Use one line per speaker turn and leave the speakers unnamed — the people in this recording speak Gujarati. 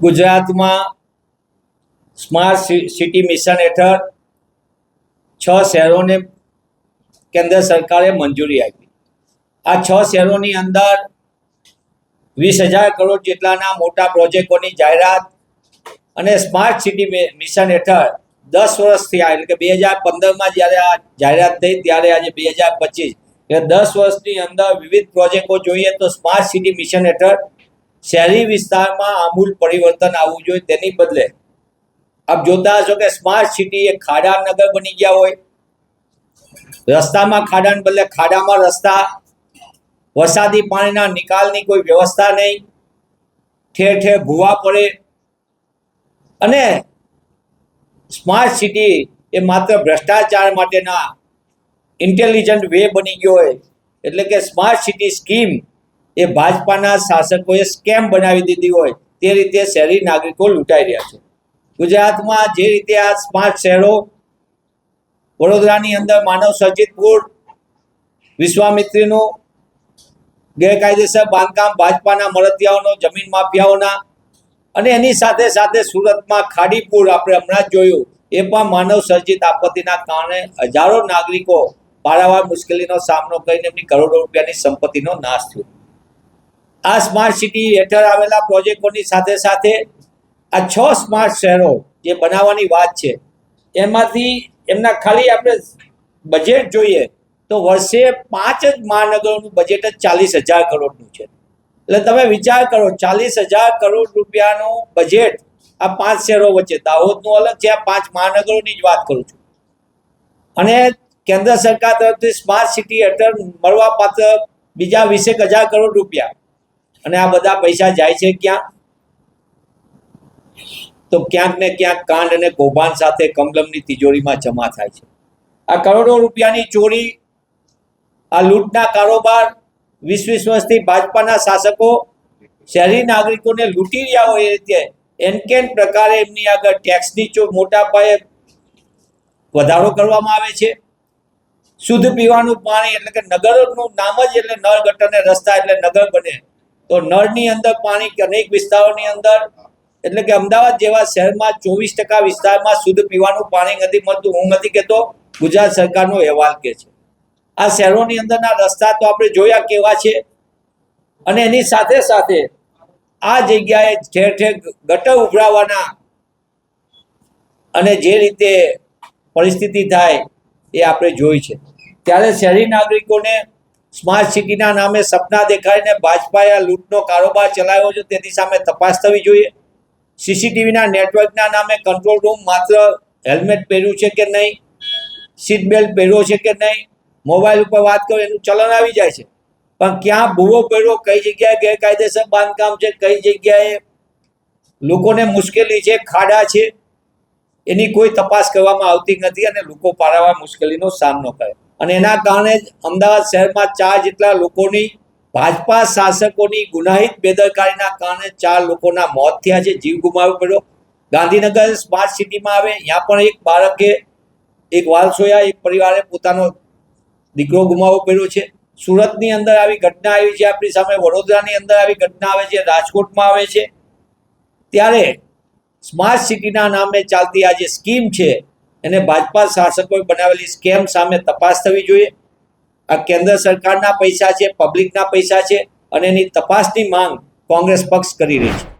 ગુજરાતમાં સ્માર્ટ સિટી મિશન હેઠળ છ શહેરોને કેન્દ્ર સરકારે મંજૂરી આપી. આ છ શહેરોની અંદર વીસ હજાર કરોડ જેટલાના મોટા પ્રોજેક્ટોની જાહેરાત અને સ્માર્ટ સિટી મિશન હેઠળ દસ વર્ષથી આ, એટલે કે બે હજાર પંદરમાં જ્યારે આ જાહેરાત થઈ ત્યારે આજે બે હજાર પચીસ. એટલે દસ વર્ષની અંદર વિવિધ પ્રોજેક્ટો જોઈએ તો સ્માર્ટ સિટી મિશન હેઠળ શહેરી વિસ્તારમાં આમૂલ પરિવર્તન આવવું જોઈએ તેની બદલે. આપ જોતા હશો કે સ્માર્ટ સિટી એ ખાડા નગર બની ગયા હોય. રસ્તામાં ખાડાને બદલે ખાડામાં રસ્તા, વરસાદી પાણીના નિકાલની કોઈ વ્યવસ્થા નહીં. ઠેર ઠેર ભૂવા પડે. અને સ્માર્ટ સિટી એ માત્ર ભ્રષ્ટાચાર માટેના ઇન્ટેલિજન્ટ વે બની ગયો હોય. એટલે કે સ્માર્ટ સિટી સ્કીમ એ ભાજપાના શાસકોએ સ્કેમ બનાવી દીધી હોય તે રીતે શહેરી નાગરિકો લૂંટાઈ રહ્યા છે. ગુજરાતમાં જે રીતે આ સ્માર્ટ શહેરો વડોદરાની અંદર માનવ સર્જિતપુર, વિશ્વામિત્રીનું ગેરકાયદેસર બાંધકામ, ભાજપાના મળતિયાઓનો, જમીન માફિયાઓના અને એની સાથે સાથે સુરતમાં ખાડીપુર આપણે હમણાં જ જોયું, એ પણ માનવ સર્જિત આપત્તિના કારણે હજારો નાગરિકો પારાવાર મુશ્કેલીનો સામનો કરીને એમની કરોડો રૂપિયાની સંપત્તિનો નાશ થયો. આ સ્માર્ટ સિટી હેઠળ આવેલા પ્રોજેક્ટોની સાથે સાથે આ છ સ્માર્ટ શહેરો જે બનાવવાની વાત છે, એમાંથી એમના ખાલી આપણે બજેટ જોઈએ તો વર્ષે પાંચ જ મહાનગરોનું બજેટ જ ચાલીસ હજાર કરોડનું છે. એટલે તમે વિચાર કરો, ચાલીસ હજાર કરોડ રૂપિયાનું બજેટ આ પાંચ શહેરો વચ્ચે, દાહોદનું અલગ છે, આ પાંચ મહાનગરોની જ વાત કરું છું. અને કેન્દ્ર સરકાર તરફથી સ્માર્ટ સિટી હેઠળ મળવાપાત્ર બીજા વીસેક હજાર કરોડ રૂપિયા અને આ બધા પૈસા જાય છે ક્યાં? તો ક્યાંક ને ક્યાંક કાંડ અને કૌભાંડ સાથે કમલમની તિજોરીમાં જમા થાય છે. આ કરોડો રૂપિયાની ચોરી, આ લૂંટના કારોબાર, વીસ વીસ વર્ષથી ભાજપાના શાસકો, શહેરી નાગરિકોને લૂંટી રહ્યા હોય એ રીતે એનકેન પ્રકારે એમની આગળ ટેક્સની ચો મોટા પાયે વધારો કરવામાં આવે છે. શુદ્ધ પીવાનું પાણી એટલે કે નગરનું નામ જ એટલે નળ ગટર ને રસ્તા એટલે નગર બને. તો નળની અંદર પાણી અનેક વિસ્તારોની અંદર, એટલે કે અમદાવાદ જેવા શહેરમાં ચોવીસ ટકા વિસ્તારમાં શુદ્ધ પીવાનું પાણી નથી મળતું. હું નથી કહેતો, ગુજરાત સરકારનો અહેવાલ કે છે. આ શહેરોની અંદરના રસ્તા તો આપણે જોયા કેવા છે. અને એની સાથે સાથે આ જગ્યાએ ઠેર ઠેર ગટર ઉભરાવાના અને જે રીતે પરિસ્થિતિ થાય એ આપણે જોઈ છે. ત્યારે શહેરી નાગરિકોને સ્માર્ટ સિટીના નામે સપના દેખાડીને ભાજપાએ આ લૂંટનો કારોબાર ચલાવ્યો છે, તેની સામે તપાસ થવી જોઈએ. સીસીટીવીના નેટવર્કના નામે કંટ્રોલ રૂમ માત્ર હેલ્મેટ પહેર્યું છે કે નહીં? સીટ બેલ્ટ પહેર્યો છે કે નહીં? મોબાઈલ ઉપર વાત કરો, એનું ચલણ આવી જાય છે. પણ ક્યાં ભૂવો પહેર્યો, કઈ જગ્યાએ ગેરકાયદેસર બાંધકામ છે, કઈ જગ્યાએ? લોકોને મુશ્કેલી છે, ખાડા છે, એની કોઈ તપાસ કરવામાં આવતી નથી અને લોકો પારાવાર મુશ્કેલીનો સામનો કરે. અને એના કારણે જ અમદાવાદ શહેરમાં ચાર જેટલા લોકોની ભાજપા શાસકોની ગુનાહિત બેદરકારીના કારણે ચાર લોકોના મોત થયા છે, જીવ ગુમાવવો પડ્યો. ગાંધીનગર સ્માર્ટ સિટીમાં આવે, ત્યાં પણ એક બાળકે એક વાલસોયા એક પરિવારે પોતાનો દીકરો ગુમાવવો પડ્યો છે. સુરતની અંદર આવી ઘટના આવી છે, આપણી સામે વડોદરાની અંદર આવી ઘટના આવે છે, રાજકોટમાં આવે છે. ત્યારે સ્માર્ટ સિટીના નામે ચાલતી આ જે સ્કીમ છે એને ભાજપા શાસકોએ બનાવેલી સ્કેમ સામે તપાસ થવી જોઈએ. આ કેન્દ્ર સરકારના પૈસા છે, પબ્લિકના પૈસા છે અને એની તપાસની માંગ કોંગ્રેસ પક્ષ કરી રહી છે.